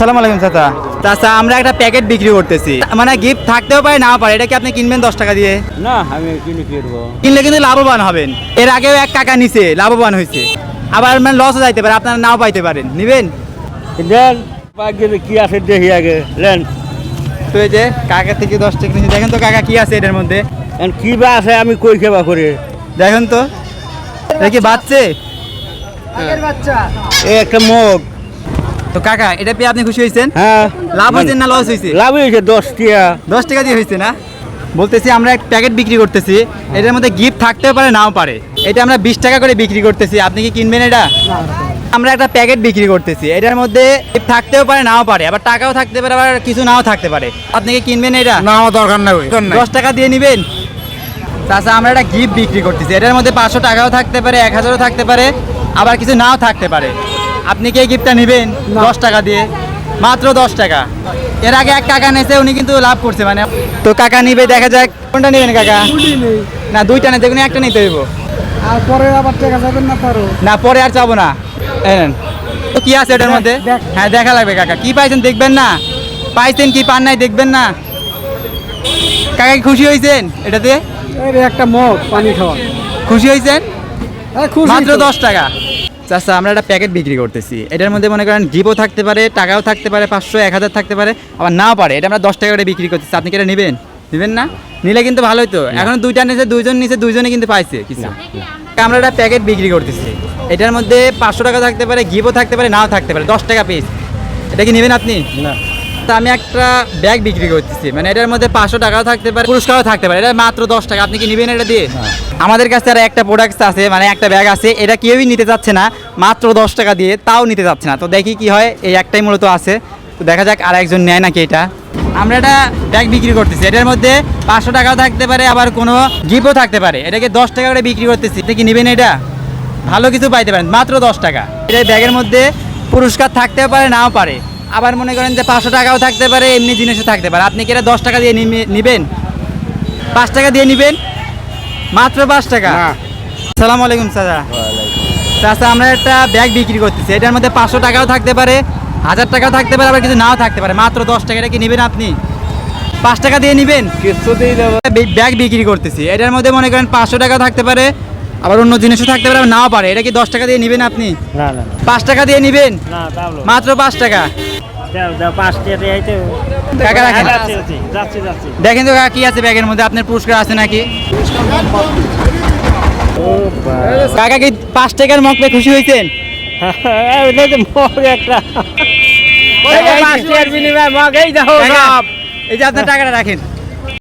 আসসালামু আলাইকুম চাচা। চাচা আমরা একটা প্যাকেট বিক্রি করতেছি। মানে গিফট থাকতেও পারে নাও পারে এটা কি আপনি কিনবেন দশ টাকা দিয়ে? না আমি কিনে কিনবো কিনলে কিন্তু লাভবান হবেন। এর আগেও এক কাকা নিছে লাভবান হয়েছে। আবার মানে লসও যাইতে পারে আপনারা নাও পাইতে পারেন। নিবেন? দেন কি আছে দেখি আগে। লেন তো এই যে কাকা থেকে দশ টাকা নিচ্ছে দেখেন তো কাকা কি আছে এটার মধ্যে। এখন কি বা আছে আমি কই খেবা করে? দেখেন তো। এটা কি বাচ্চে? এই একটা মগ। তো কাকা এটা পেয়ে আপনি খুশি হয়েছেন? হ্যাঁ। লাভ হয়েছে না লস হয়েছে? লাভ হয়েছে দশ টিয়া। দশ টাকা দিয়ে হয়েছে না? বলতেছি আমরা এক প্যাকেট বিক্রি করতেছি। এটার মধ্যে গিফট থাকতেও পারে নাও পারে। এটা আমরা বিশ টাকা করে বিক্রি করতেছি। আপনি কি কিনবেন এটা? আমরা একটা প্যাকেট বিক্রি করতেছি। এটার মধ্যে থাকতেও পারে নাও পারে। আবার টাকাও থাকতে পারে আবার কিছু নাও থাকতে পারে। আপনি কি কিনবেন এটা? না আমার দরকার নাই দশ টাকা দিয়ে নিবেন? তাছাড়া আমরা একটা গিফট বিক্রি করতেছি। এটার মধ্যে পাঁচশো টাকাও থাকতে পারে এক হাজারও থাকতে পারে আবার কিছু নাও থাকতে পারে। আপনি কি গিফটটা নেবেন? দশ টাকা দিয়ে। মাত্র দশ টাকা। এর আগে এক কাকা নেছে উনি কিন্তু লাভ করছে মানে। তো কাকা নিবে দেখা যাক। কোনটা নেবেন কাকা? না দুইটা নেই দেখুন একটা নিতে হইব। আর পরে আবার টাকা যাবেন না না পরে আর চাবো না। এই তো কি আছে এটার মধ্যে? হ্যাঁ দেখা লাগবে কাকা। কি পাইছেন দেখবেন না? পাইছেন কি পান নাই দেখবেন না? কাকা কি খুশি হয়েছেন এটাতে? একটা মগ পানি খাওয়া। খুশি হয়েছেন খুশি মাত্র দশ টাকা। চাচা আমরা একটা প্যাকেট বিক্রি করতেছি। এটার মধ্যে মনে করেন গিফটও থাকতে পারে টাকাও থাকতে পারে পাঁচশো এক হাজার থাকতে পারে আবার নাও পারে। এটা আমরা দশ টাকা করে বিক্রি করতেছি। আপনি কি এটা নেবেন? নেবেন না? নিলে কিন্তু ভালোই তো। এখন দুইটা নিচে দুইজন নিচে দুইজনে কিন্তু পাইছে কিছু। আমরা একটা প্যাকেট বিক্রি করতেছি। এটার মধ্যে পাঁচশো টাকা থাকতে পারে গিফও থাকতে পারে নাও থাকতে পারে। দশ টাকা পিস এটা কি নেবেন আপনি? না। আমি একটা ব্যাগ বিক্রি করতেছি। মানে এটার মধ্যে পাঁচশো টাকাও থাকতে পারে পুরস্কারও থাকতে পারে। এটা মাত্র দশ টাকা। আপনি কি নেবেন এটা দিয়ে? আমাদের কাছে আর একটা প্রোডাক্ট আছে মানে একটা ব্যাগ আছে। এটা কেউই নিতে চাচ্ছে না। মাত্র দশ টাকা দিয়ে তাও নিতে চাচ্ছে না। তো দেখি কি হয় এই একটাই মূলত আছে। তো দেখা যাক আর একজন নেয় নাকি এটা। আমরা এটা ব্যাগ বিক্রি করতেছি। এটার মধ্যে পাঁচশো টাকাও থাকতে পারে আবার কোনো গিফটও থাকতে পারে। এটাকে দশ টাকা করে বিক্রি করতেছি। এটা কি নেবেন এটা? ভালো কিছু পাইতে পারেন। মাত্র দশ টাকা। এটা ব্যাগের মধ্যে পুরস্কার থাকতেও পারে নাও পারে। আবার মনে করেন যে পাঁচশো টাকাও থাকতে পারে এমনি জিনিসও থাকতে পারে। আপনি কি এটা দশ টাকা দিয়ে নেবেন? পাঁচ টাকা দিয়ে নেবেন? মাত্র পাঁচ টাকা? না। সালাম আলাইকুম চাচা। চাচা আমরা একটা ব্যাগ বিক্রি করতেছি। এটার মধ্যে পাঁচশো টাকাও থাকতে পারে হাজার টাকাও থাকতে পারে আবার কিছু নাও থাকতে পারে। মাত্র দশ টাকা এটা কি নেবেন আপনি? পাঁচ টাকা দিয়ে নেবেন? ব্যাগ বিক্রি করতেছি। এটার মধ্যে মনে করেন পাঁচশো টাকা থাকতে পারে আবার অন্য জিনিসও থাকতে পারে নাও পারে। এটা কি দশ টাকা দিয়ে নেবেন আপনি? না না পাঁচ টাকা দিয়ে নেবেন? মাত্র পাঁচ টাকা। দেখেন তো কি আছে ব্যাগের মধ্যে? আপনার পুরস্কার আছে নাকি? কাকা কি পাঁচ টাকার মগ পেয়ে খুশি হয়েছেন? এই যে আপনার টাকাটা রাখেন।